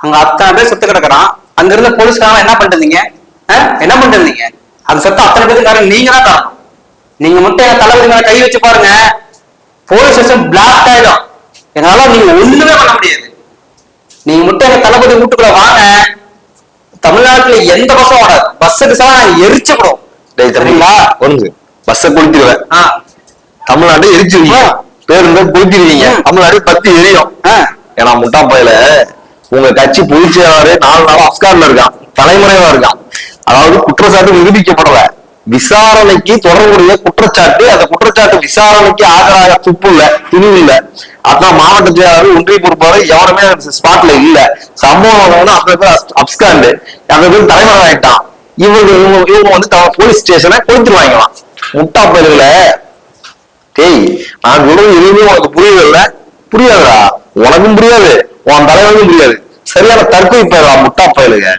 அங்க அத்தனை பேர் செத்து கிடக்குறான். அங்க இருந்த போலீஸ்காரங்க என்ன ஆ? என்ன பண்ணிட்டு இருந்தீங்க அது செத்து அத்தனை பேருக்கு காரணம் நீங்க தான் காரணம். நீங்க மட்டும் எங்க தளபதி மேல கை வச்சு பாருங்க. போலீஸ் ஸ்டேஷன் பிளாஸ்ட் ஆயிடும். என்னால நீங்க ஒண்ணுமே பண்ண முடியாது. நீங்க மட்டும் எங்க தளபதி வீட்டுக்குள்ள வாங்க. தமிழ்நாட்டுல எந்த பஸ்ஸும் ஓடாது பஸ்ஸுக்கு சார் நாங்க எரிச்சுக்கிறோம். டேய் தம்பிங்களா ஒன்று பஸ்ஸை கொளுத்திடுவேன். ஆ. தமிழ்நாட்டை எரிச்சிருவீங்க. பேருந்து கொளுத்திடுவீங்க. ம். தமிழ்நாடு பத்தி எரியும். ஏன்னா முட்டா பையில. உங்க கட்சி பொதுச் செயலாளரே நாலு நாள் அப்கார்ல இருக்கான் தலைமுறைவா இருக்கான். அதாவது குற்றச்சாட்டு நிரூபிக்கப்படல. விசாரணைக்கு தொடர்புடைய குற்றச்சாட்டு அந்த குற்றச்சாட்டு விசாரணைக்கு ஆஜராக துப்பு இல்ல துணிவு இல்ல. அதான் மாவட்ட செயலாளர் ஒன்றிய பொறுப்பாளர் எவருமே ஸ்பாட்ல இல்ல. சம்பவம் அத்தனை பேர் அப்ஸ்காண்டு. அந்த பேர் தலைமுறை ஆயிட்டான். இவங்க இவங்க இவங்க வந்து தவ- போலீஸ் ஸ்டேஷனை கொளுத்துருவாங்களாம் முட்டா பயிர்கள டேய் நான் சொல்றது எதுவுமே உனக்கு புரியல புரியாதுடா. உனக்கும் புரியாது. உன் தலைவனுக்கும் புரியாது. சரியான தற்கொலை போயிடலாம் முட்டா போயிடுங்க